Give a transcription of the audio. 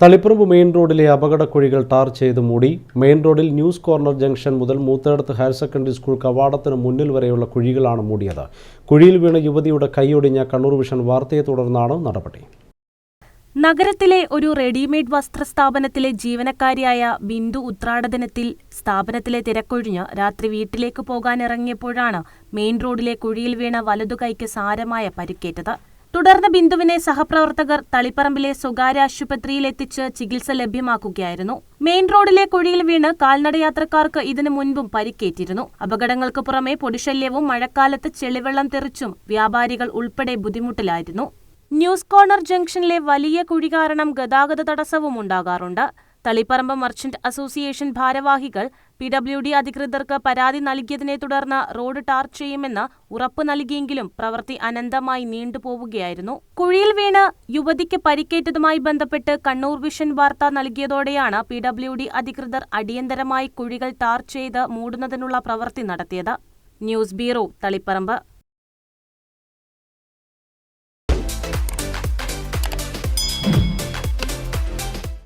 Taliparamba main റോഡിലെ അപകടക്കുഴികൾ tar ചെയ്ത് മൂടി. മെയിൻ റോഡിൽ ന്യൂസ് കോർണർ ജംഗ്ഷൻ മുതൽ മൂത്തേടത്ത് ഹയർ സെക്കൻഡറി സ്കൂൾ കവാടത്തിന് മുന്നിൽ വരെയുള്ള കുഴികളാണ് മൂടിയത്. കുഴിയിൽ വീണ യുവതിയുടെ കൈയൊടിഞ്ഞ കണ്ണൂർ വിഷൻ വാർത്തയെ തുടർന്നാണ് നടപടി. നഗരത്തിലെ ഒരു റെഡിമെയ്ഡ് വസ്ത്രസ്ഥാപനത്തിലെ ജീവനക്കാരിയായ ബിന്ദു ഉത്രാടദിനത്തിൽ സ്ഥാപനത്തിലെ തിരക്കൊഴിഞ്ഞ് രാത്രി വീട്ടിലേക്ക് പോകാനിറങ്ങിയപ്പോഴാണ് മെയിൻ റോഡിലെ കുഴിയിൽ വീണ വലതുകൈക്ക് സാരമായ പരിക്കേറ്റത്. തുടർന്ന് ബിന്ദുവിനെ സഹപ്രവർത്തകർ തളിപ്പറമ്പിലെ സ്വകാര്യ ആശുപത്രിയിൽ എത്തിച്ച് ചികിത്സ ലഭ്യമാക്കുകയായിരുന്നു. മെയിൻ റോഡിലെ കുഴിയിൽ വീണ് കാൽനടയാത്രക്കാർക്ക് ഇതിനു മുൻപും പരിക്കേറ്റിരുന്നു. അപകടങ്ങൾക്ക് പുറമെ പൊടിശല്യവും മഴക്കാലത്ത് ചെളിവെള്ളം തെറിച്ചും വ്യാപാരികൾ ഉൾപ്പെടെ ബുദ്ധിമുട്ടിലായിരുന്നു. ന്യൂസ് കോർണർ ജംഗ്ഷനിലെ വലിയ കുഴി കാരണം ഗതാഗത തടസ്സവും ഉണ്ടാകാറുണ്ട്. തളിപ്പറമ്പ് മർച്ചന്റ് അസോസിയേഷൻ ഭാരവാഹികൾ പി ഡബ്ല്യു ഡി അധികൃതർക്ക് പരാതി നൽകിയതിനെ തുടർന്ന് റോഡ് ടാർ ചെയ്യുമെന്ന് ഉറപ്പ് നൽകിയെങ്കിലും പ്രവൃത്തി അനന്തമായി നീണ്ടുപോവുകയായിരുന്നു. കുഴിയിൽ വീണ് യുവതിക്ക് പരിക്കേറ്റതുമായി ബന്ധപ്പെട്ട് കണ്ണൂർ വിഷൻ വാർത്ത നൽകിയതോടെയാണ് പി ഡബ്ല്യു ഡി അധികൃതർ അടിയന്തരമായി കുഴികൾ ടാർ ചെയ്ത് മൂടുന്നതിനുള്ള പ്രവൃത്തി നടത്തിയത്. News bureau Taliparamba.